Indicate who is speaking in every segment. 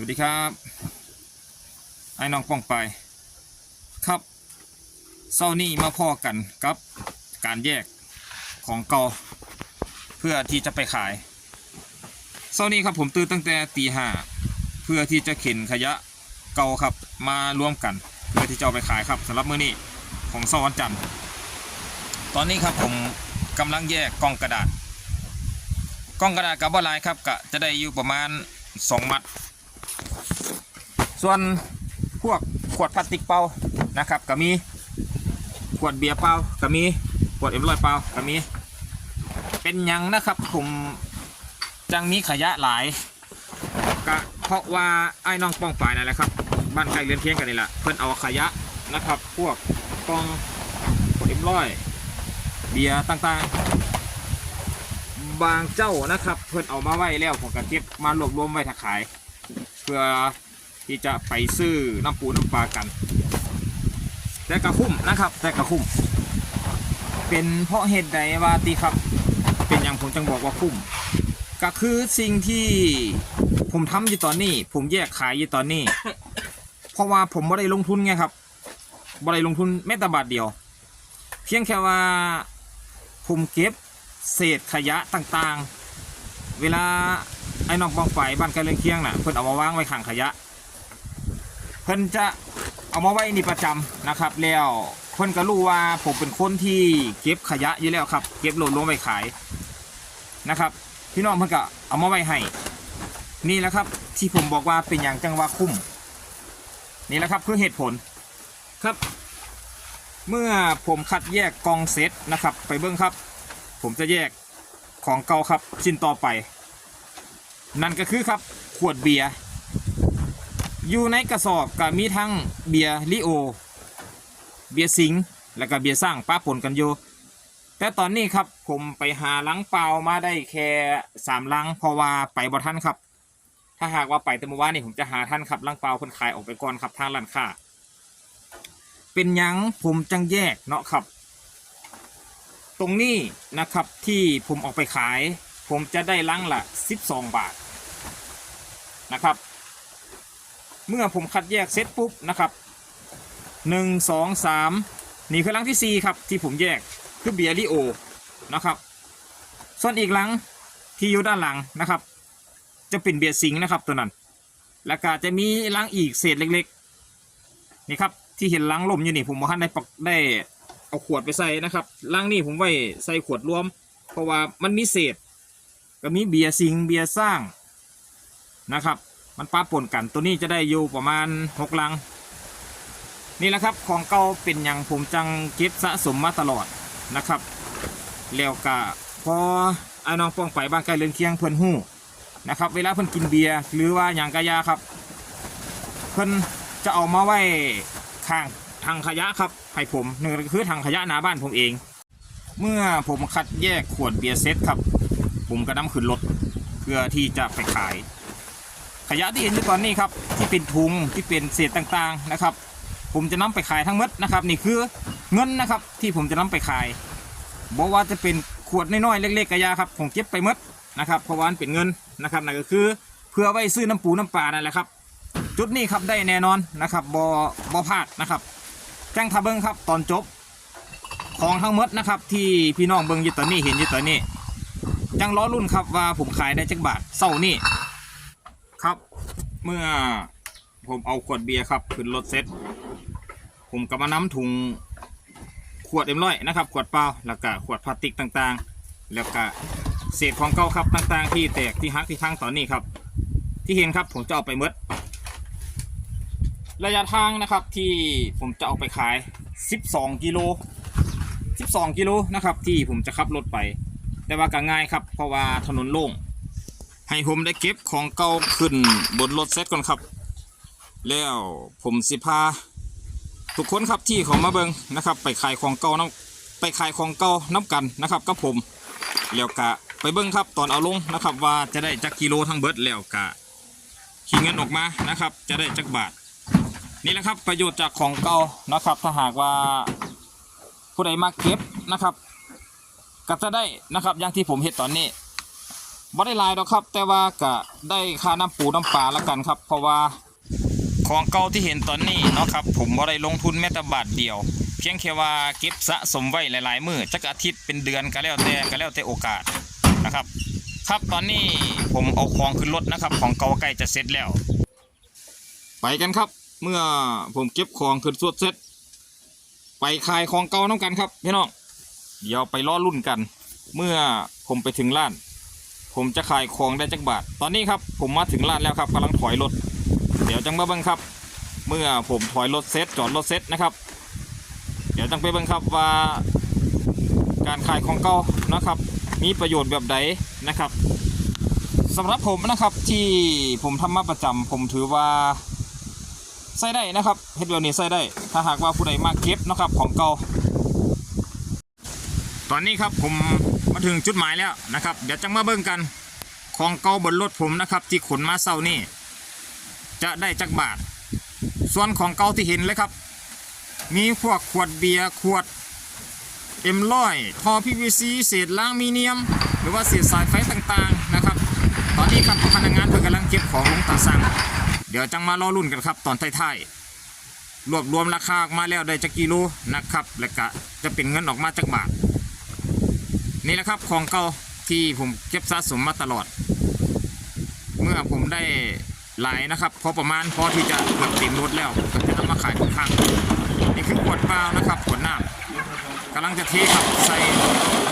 Speaker 1: วัสดีครับไอ้น้องป้องไปครับเศร้านี่มาพ่อกันกับการแยกของเกาเพื่อที่จะไปขายเศร้านี้ครับผมตื่นตั้งแต่ตีห้าเพื่อที่จะเข็นขยะเกาครับมารวมกัน เพื่อที่จะเอาไปขายครับสำหรับมื้อนี้ของเสาร์วันจันทร์ตอนนี้ครับผมกำลังแยกกล่องกระดาษกล่องกระดาษกับบอลายครับก็จะได้อยู่ประมาณ 2 มัด ส่วนพวกขวดพลาสติกเปล่านะครับก็มีขวดเบียร์เปล่าก็มีขวดเอ็มร้อยเปล่าก็มี เป็นยังนะครับผมจังมีขยะหลายก็เพราะว่าไอ้น้องป้องปายนั่นแหละครับบ้านใกล้เรือนเคียงกันนี่แหละเพื่อนเอาขยะนะครับ พวกกล่องขวดเอ็มร้อยเบียร์ต่างๆ บางเจ้านะครับ เพื่อนเอามาไว้แล้วผมก็เก็บมารวบรวมไว้ถ้าขาย เพื่อ ที่จะไปซื้อน้ำปูน้ำปลากัน แต่กระคุ้มนะครับ แต่กระคุ้มเป็นเพราะเหตุใดว่าตีครับ เป็นอย่างผมจังบอกว่าคุ้มก็คือสิ่งที่ผมทำอยู่ตอนนี้ ผมแยกขายอยู่ตอนนี้ เพราะว่าผมไม่ได้ลงทุนไงครับไม่ได้ลงทุนแม้แต่บาทเดียว เพียงแค่ว่าผมเก็บเศษขยะต่างๆ เวลาไอ้น้องบองไฟบ้านใกล้เรือนเคียงน่ะเพิ่นเอามาวางไว้ข้างขยะ พิ่นจะเอามาไว้นี่ประจำนะครับแล้วเพิ่นก็รู้ว่าผมเป็นคนที่เก็บขยะอยู่แล้วครับ เก็บโหลดลงไปขายนะครับพี่น้องเพิ่นก็เอามาไว้ให้นี่แหละครับที่ผมบอกว่าเป็นอย่างจังว่าคุ้มนี่แหละครับคือเหตุผลครับ เมื่อผมคัดแยกกองเซตนะครับ ไปเบิ้งครับ ผมจะแยกของเก่าครับชิ้นต่อไป นั่นก็คือครับขวดเบียร์ อยู่ในกระสอบก็มีทั้งเบียร์ลิโอ เบียร์สิงห์แล้วก็เบียร์สร้างป้าปนกันอยู่แต่ตอนนี้ครับผมไปหาลังเปล่ามาได้แค่สามลังเพราะว่าไปบ่ทันครับ ถ้าหากว่าไปแต่เมื่อวานนี่ผมจะหาท่านครับลังเปล่าคนขายออกไปก่อนครับทางร้านค้าเป็นยังผมจังแยกเนาะครับ ตรงนี้นะครับที่ผมออกไปขาย ผมจะได้ลังละ 12 บาทนะครับ เมื่อผมคัดแยกเสร็จปุ๊บนะครับ1 2 3นี่คือลังที่4ครับที่ผมแยกคือเบียร์ลิโอนะครับ ส่วนอีกลังที่อยู่ด้านหลังนะครับ จะเป็นเบียร์สิงนะครับตัวนั้น แล้วก็จะมีลังอีกเศษเล็กๆนี่ครับที่เห็นลังลมอยู่นี่ผมว่าได้ปักได้เอาขวดไปใส่นะครับลังนี่ผมไว้ใส่ขวดรวม เพราะว่ามันมีเศษ ก็มีเบียร์ซิงเบียร์สร้างนะครับ มันป้าปนกันตัวนี้จะได้อยู่ประมาณหกลัง นี่แหละครับของเก่าเป็นอย่างผมจังเก็บสะสมมาตลอดนะครับ แล้วก็พอไอ้น้องป้องไปบ้านใกล้เรือนเคียงเพิ่นหู้นะครับ เวลาเพิ่นกินเบียร์หรือว่าอย่างกะยาครับ เพิ่นจะเอามาไว้ข้างทางขยะครับให้ผมหนึ่งก็คือทางขยะหน้าบ้านผมเอง เมื่อผมคัดแยกขวดเบียร์เซตครับ ผมก็นำขึ้นรถเพื่อที่จะไปขาย ขยะที่เห็นอยู่ตอนนี้ครับที่เป็นถุงที่เป็นเศษต่างๆนะครับ ผมจะนำไปขายทั้งหมดนะครับ นี่คือเงินนะครับที่ผมจะนำไปขายบอกว่าจะเป็นขวดน้อยๆเล็กๆกระยาครับผมเก็บไปหมดนะครับเพราะว่ามันเป็นเงินนะครับนั่นก็คือเพื่อไว้ซื้อน้ำปูน้ำปลานั่นแหละครับ จุดนี้ครับได้แน่นอนนะครับบอบอพลาดนะครับแจ้งทาเบิ้งครับตอนจบของทั้งหมดนะครับที่พี่น้องเบิ้งอยู่ตอนนี้เห็นอยู่ตอนนี้ จังล้อรุ่นครับว่าผมขายได้จักบาทเศร้านี่ ครับ เมื่อผมเอาขวดเบียร์ครับขึ้นรถเซ็ตผมก็มาน้ำถุงขวดเอ็มร้อยนะครับ ขวดเปล่าแล้วก็ขวดพลาสติกต่างๆ แล้วก็เศษของเก่าครับต่างๆ ที่แตกที่หักที่ทั้งตอนนี้ครับ ที่เห็นครับผมจะเอาไปหมดระยะทางนะครับที่ผมจะเอาไปขาย 12 กิโล 12 กิโลนะครับที่ผมจะขับรถไป แต่ว่าก็ง่ายครับ เพราะว่าถนนโล่ง ให้ผมได้เก็บของเก่าขึ้นบนรถเซ็ตก่อนครับ แล้วผมสิพาทุกคนครับที่เขามาเบิงนะครับ ไปขายของเก่าน้ำไปขายของเก่าน้ำกันนะครับกับผมแล้วกะไปเบิ้งครับตอนเอาลงนะครับ ว่าจะได้จักกิโลทั้งเบิดแล้วกะขีเงินออกมานะครับ จะได้จักบาท นี่แหละครับประโยชน์จากของเก่านะครับ ถ้าหากว่าผู้ใดมาเก็บนะครับ ก็จะได้นะครับอย่างที่ผมเห็นตอนนี้ บ่ได้ลายดอกครับ แต่ว่าก็ได้ค่าน้ำปูน้ำปลาและกันครับ เพราะว่าของเก่าที่เห็นตอนนี้เนาะครับผมบ่ได้ลงทุนแม้แต่บาทเดียว เพียงแค่ว่าเก็บสะสมไว้หลายๆมือจักอาทิตย์เป็นเดือนก็แล้วแต่ก็แล้วแต่โอกาสนะครับ ครับตอนนี้ผมเอาของขึ้นรถนะครับ ของเก่าใกล้จะเสร็จแล้ว ไปกันครับ เมื่อผมเก็บของขึ้นสวดเสร็จ ไปขายของเก่าน้องกันครับพี่น้องเดี๋ยวไปล้อรุ่นกัน เมื่อผมไปถึงร้าน ผมจะขายของได้จักบาท ตอนนี้ครับผมมาถึงร้านแล้วครับกำลังถอยรถ เดี๋ยวจังมาเบิ่งครับ เมื่อผมถอยรถเซ็ตจอดรถเซ็ตนะครับ เดี๋ยวจังไปเบิ่งครับว่า การขายของเก่านะครับ มีประโยชน์แบบใดนะครับสำหรับผมนะครับที่ผมทำมาประจำผมถือว่าใส่ได้นะครับเฮดแบบนี้ใส่ได้ ถ้าหากว่าผู้ใดมาเก็บนะครับของเก่าตอนนี้ครับผม มาถึงจุดหมายแล้วนะครับ เดี๋ยวจังมาเบิ่งกันของเก่าบนรถผมนะครับ ที่ขนมาเศร้านี่จะได้จักบาท ส่วนของเก่าที่เห็นเลยครับ มีพวกขวดเบียร์ขวดเอ็มร้อยทอ PVC เศษล้างมีเนียม หรือว่าเศษสายไฟต่างๆนะครับ ตอนนี้ครับพนักงานเพิ่งกำลังเก็บของลงตาสั่งเดี๋ยวจังมารอรุ่นกันครับ ตอนท้ายๆรวบรวมราคาออกมาแล้วได้จักกิโลนะครับ และก็จะเป็นเงินออกมาจักบาท นี่แหละครับของเก่าที่ผมเก็บสะสมมาตลอด เมื่อผมได้หลายนะครับพอประมาณพอที่จะเกือบเต็มรถแล้วก็จะนำมาขายข้างนี่คือขวดเปล่านะครับขวดน้ำกำลังจะเทครับใส่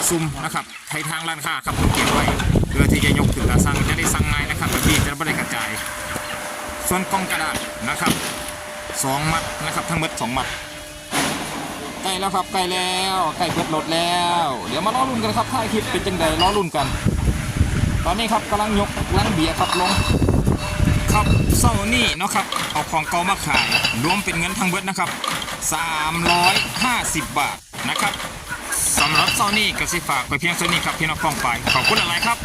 Speaker 1: ซุ่มนะครับไทยทางร้านค้าครับผมเก็บไว้เพื่อที่จะยกถึงตาสั่งจะได้สั่งง่ายนะครับแบบนี้จะไม่ได้กระจาย ส่วนกล่องกระดาษนะครับสองมัดนะครับทั้งหมดสองมัด ใกล้แล้วครับใกล้แล้วใกล้เปิดรถแล้ว เดี๋ยวมาล้อรุ่นกันครับท้ายคลิปเป็นจังไดล้อรุ่นกัน ตอนนี้ครับกำลังยกลังเบียร์ครับลงครับเศร้านี่เนาะครับเอาของเก่ามาขายรวมเป็นเงินทั้งเบิดนะครับ 350 บาทนะครับสำหรับเศร้านี่ก็สิฝากไปเพียงเท่านี้ครับพี่น้องกองไปขอบคุณหลายๆครับ